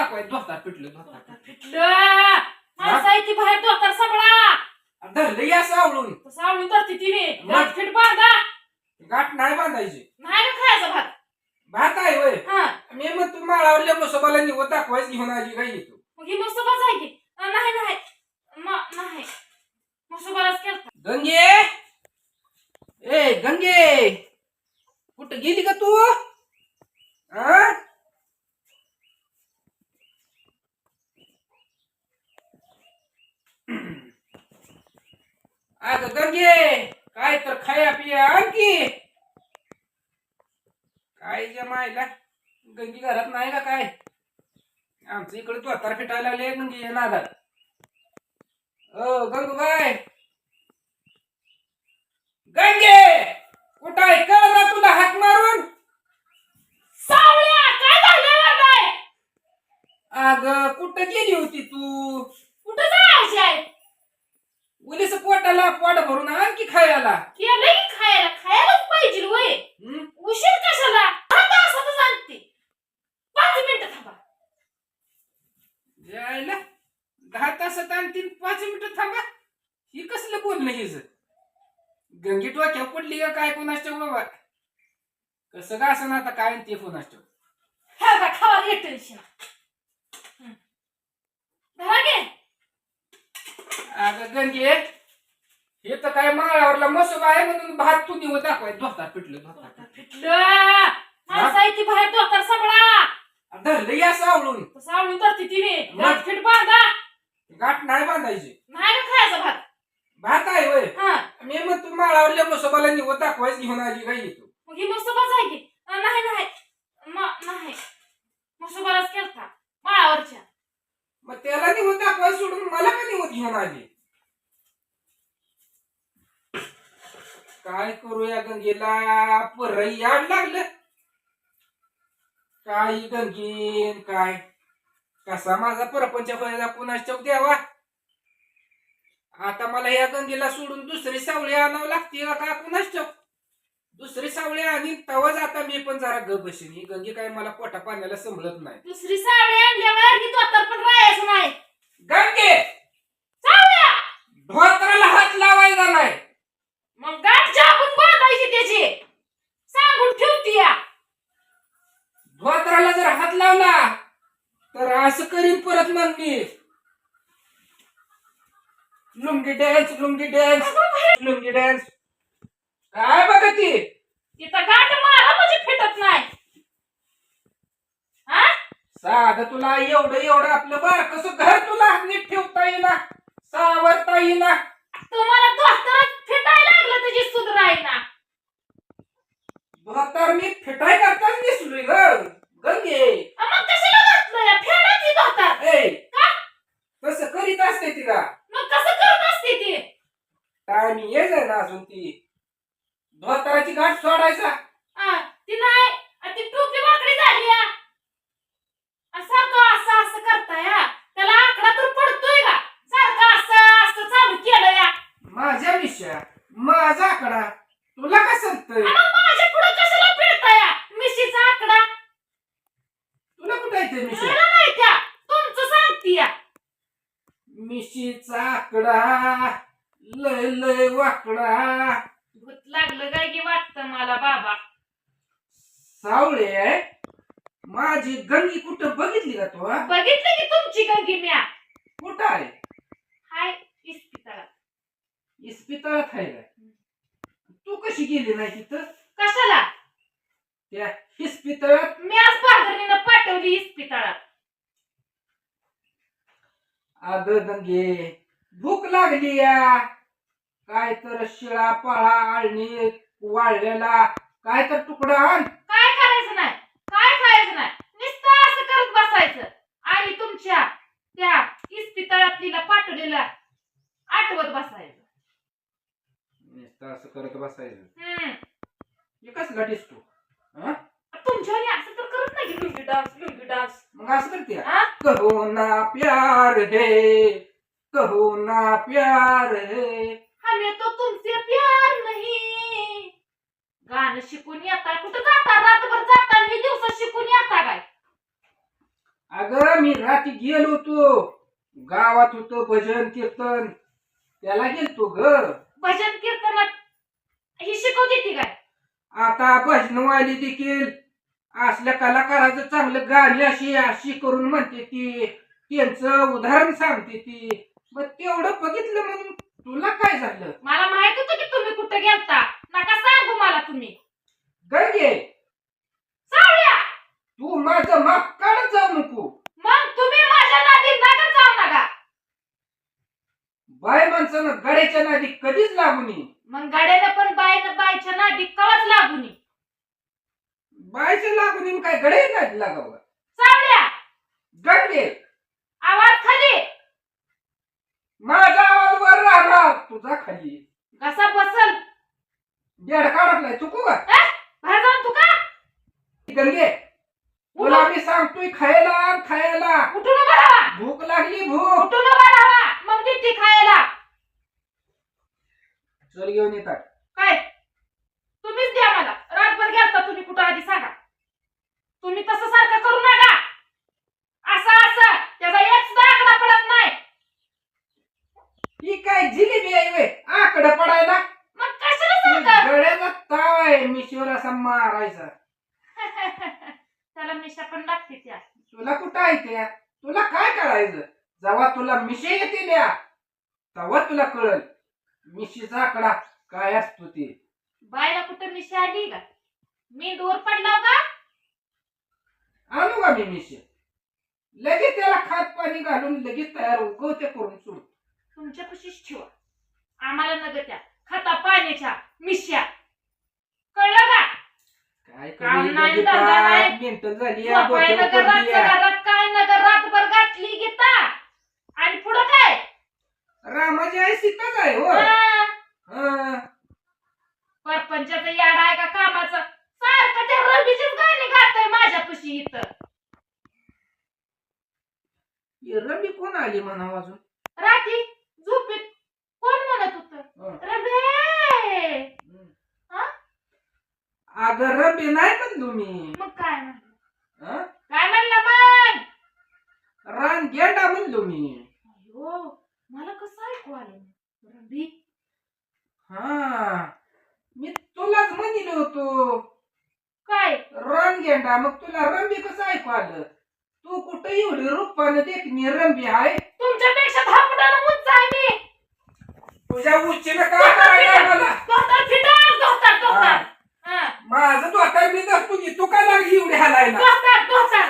दाखवाय धोता पिटलं धोता पिटलं माणसाची बाहेर धरलं या सावळून. सावळून धरती तिने मग? फिट बांधा. गाठ नाही बांधायची. नाही का खायचा भात? भात आहे वय. हा. मी मग तू माळावरल्या मसोबाला निवड दाखवायच घेऊन आली काय येतो मग ही अं, नाही नाही. म- नाही. केलता. गंगे ए गंगे कुठं गेली का तू आ? अगं गंगे काय तर खाया पिया आणखी काय जमायला गंगी घरात नाही का काय? आमच्या इकडे तू आता फिटायला लागले गंगी या नादात. ओ गंगूबाई. गंगे कुठं आहे कळ ना तुला हाक मारून सावळ्या काय झालं काय अग कुठं गेली होती तू कुठं जायची आहे उलीस पोटाला पोट भरून आणखी खायला केलं की खायला खायलाच पाहिजे वय हं? उशीर कशाला अर्धा तासातच आणते पाच मिनिटं थांबा जायला दहा तासात आणखी पाच मिनिटं थांबा ही कसलं बोलणं हिज गंगी डोक्या पडली का? काय कोणाच बाबा कसं का असं आता काय ते कोणाच हा का खावा घे टेन्शन धरा घे. अगं गंगे हे तर काय माळावरला मसोबा आहे म्हणून भात तू निवड दाखवाय. धोता पिटलं धोता पिटलं बाहेर डोक्यात सगळा धरलं या सावळून. सावळून धरती तिने. मग? फिट बांधा. गाठ नाही बांधायची. नाही का खायचा भात. भात आहे वय हा. मी मग तू माळावरल्या मसोबाला निवड दाखवायच घेऊन आली काय येतो मग ही मस्त बस आहे की. अं, नाही नाही. म- नाही. मस्त बराच केलता. माळावरच्या. मग त्याला निवड दाखवायला सोडून मला का निवड घेऊन आली? काय करू या गंगेला? परई याड लागलं. काय ही गंगेन काय? कसा माझा परपंच पुन्हा चौक द्यावा आता मला या गंगेला सोडून दुसरी सावळी आणावं लागते का? कुणाच चौक दुसरी सावळी आणि तवाच आता मी पण जरा ग बसेन. ही गंगे काय मला पोटा पाण्याला संभळत नाही. दुसरी सावळी आणल्यावर की तो तर पण राहायचं नाही. गंगे! सावळ्या! धोत्राला हात लावायचा नाही. मग गाठ झाकून बांधायची त्याची. सांगून ठेवती या. धोत्राला जर हात लावला तर असं करीन परत मग मी. Lungi dance lungi dance lungi dance काय बघा ती? तिथं गाठ मारा म्हणजे फिटत नाही. हा? साधं तुला एवढं एवढं आपलं बार. कसं घर तुला नीट ठेवता येईना सावरता येईना. तुम्हाला दोस्तारात फिटायला लागलं त्याची सुधराय ना धोतर मी फिटाय करताच दिसलोय ग गंगे मग कशाला घातलं या फेडायची दोस्तार ए का तसं करीत असते तिला मग कसं करत असते ती टाइम येच आहे ना अजून ती धोतराची गाठ सोडायचा हा, ती नाही आणि ती टोपी वाकडी झाली या आणि सारखं असं असं करताय हा. त्याला आकडा तर पडतोय का सारखं असं असं चालू केलं या माझ्या विषया माझा आकडा? तुला का सांगतोय? माझ्या पुढे कशाला फिरताय? मिशीचा आकडा? तुला कुठे येते मिशी? मला नाही त्या तुमचं मिशीचा आकडा. लय लय वाकडा. भूत लागलं काय की वाटतं मला बाबा? सावळे माझी गंगी कुठं बघितली का तू हा? बघितलं की तुमची गंगी म्या. कुठं आहे? हाय इस्पितळात. इस्पितळात आहे का? कशी गेली नाही तिथं? कशाला? त्या इस्पितळात? मी आज पाघरणीनं पाठवली इस्पितळात. अग गंगे भूक लागली या. काय तर शिळा पाळा आळणी वाळलेला. काय तर तुकडा आण. काय करायचं नाही? काय खायचं नाही? नुसतं असं करत बसायचं. आणि तुमच्या त्या इस्पितळातलीला पाठवलेला आठवत बसायचं. नुसतं असं करत बसायचं. हे कसला डिस्को हा? तुमच्या असं तर करत नाही की लुंगी डान्स लुंगी डान्स. मग असं करते? का? हा? कहो ना प्यार है कहो ना प्यार है. हमें तो तुमसे प्यार नहीं. गाणं शिकून येता कुठं जाता? रातभर जाता आणि दिवसात शिकून येता काय? अगं मी रात्री गेलो होतो. गावात होतो भजन कीर्तन. त्याला गेलतो ग. भजन कीर्तनात ही शिकवते ती काय? आता भजनवाली देखील. असल्या कलाकाराचं चांगलं गाणी अशी अशी करून म्हणते ती. त्यांचं उदाहरण सांगते ती. मग तेवढं बघितलं म्हणून तुला काय झालं? मला माहीत होतं की तुम्ही कुठे गेलता. नका सांगू मला तुम्ही. गंगे! तू माझं माप काढत जाऊ नको. मग तुम्ही माझ्या नादी नका जाऊ नका. बाय माणसानं गड्याच्या नादी कधीच लागू नये. मग गाड्यानं पण बायनं बायच्या नादी कवाच लागू नये? बायच्या लागू नये मग काय गडे नादी लागावं? सावळ्या गंगे आवाज खाली! माझा आवाज वर राहणार तुझा खाली. कसा बसल! बेड काढतलाय चुकू का बाहेर जाऊन तू का? गंगे तुला मी सांगतोय खायला खायला. उठून उभा राहा! भूक लागली भूक उठून उभा राहा मग देते खायला चल घेऊन येतात. काय? तुम्हीच द्या मला. रातभर गेलता तुम्ही कुठं आधी सांगा. तुम्ही तसं सारखं करू नका. असं असं. त्याचा एक सुद्धा आकडा पडत नाही. ही काय जिलेबी आहे वे आकडे पडायला? मग कशाला सारखं? गड्याचा ताव आहे मिशीवर असा मारायचा. त्याला मिशा पण लागते त्या. तुला कुठं आहे त्या? तुला काय करायचं जेव्हा तुला मिशी येते द्या तेव्हा तुला कळल. मिशीचा आकडा काय असतो ते? बायला कुठं मिशा आली का? मी दूर पडला का आणू का मी मिशी? लगेच त्याला खात पाणी घालून लगेच तयार उगवते करून सोड तुमच्या पशीच ठेवा. आम्हाला नग त्या खाता पाण्याच्या मिश्या. कळलं का? काय काम नाही, धंदा नाही. मेंटल झाली या, पडली या. घरात काय नगर रातभर गाठली गीता आणि पुढं काय रामाची आई सीताच आहे हो हा, हा. परपंचाचं याड आहे का कामाचं सारखं त्या रबीचीच गाणी गाताय माझ्यापाशी इथं ही रमी कोण आली म्हणावं अजून? रात्री झोपेत कोण म्हणत होत. रबे! हा? अगं रमी नाही म्हणलो मी मग काय म्हणलं? हं? काय म्हणलं मग रान गेंडा म्हणलो मी अयो मला कसं ऐकू आलं रबी? हा मी तुलाच म्हणलो होतो. काय? रान गेंडा मग तुला रंबी कसं ऐकू आलं? तू कुठं एवढी रूपानं देखणी रंबी आहे तुझ्या उच्चीनं काय करायचं मला धोतर फिटार धोतर हा. धोतर. हा. माझं आता मी नसतो की तू काय लागली एवढी हालायला? धोतर धोतर.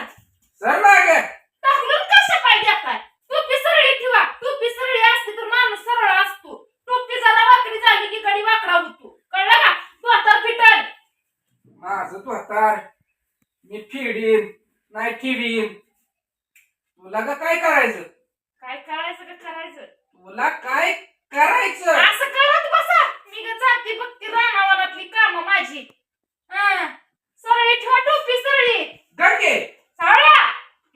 सर ना ग टाकलून कशा पाहिजे काय टोपी सरळी ठेवा. टोपी सरळी असते तर माणूस सरळ असतो. टोपी जरा वाकडी झाली की कडी वाकडा होतो. कळलं का? धोतर फिटर माझं तू आता मी फिडीन नाही ठेवीन. तुला का काय करायचं? काय करायचं का करायचं? तुला काय करायचं. असं करत बसा. मी ग जाते बघते रानावनातली काम माझी. हा. सरळी ठेवा टोपी सरळी गंगे सरळ्या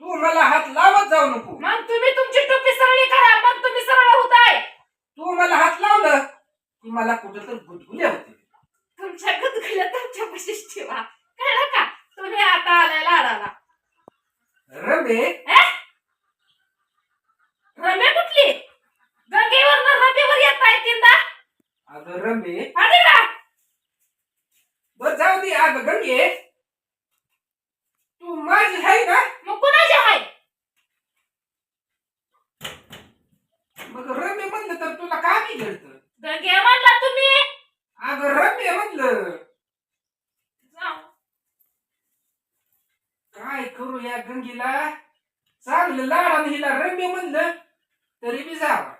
तू मला हात लावत जाऊ नको मग तुम्ही तुमची टोपी सरळी करा मग तुम्ही सरळ होताय तू मला हात लावलं की मला कुठं तर गुदगुल्या होते तुमच्या गुदगुल्या तुमच्या पशीच ठेवा कळलं का तुम्ही आता आलाय लाडाला रमे रम्या कुठली गंगेवर रमेवर येत आहे तीनदा अगं रमे आधी का बर जाऊ दे अगं गंगे तू माझी आहे ना मग कुणाची आहे मग रमे म्हणलं तर तुला काय बिघडतं? गंगे म्हणला तुम्ही? अगं रमे म्हणलं. जाऊ. काय करू या गंगीला? चांगलं लाडानं हिला रम्य म्हणलं तरी बी जावं.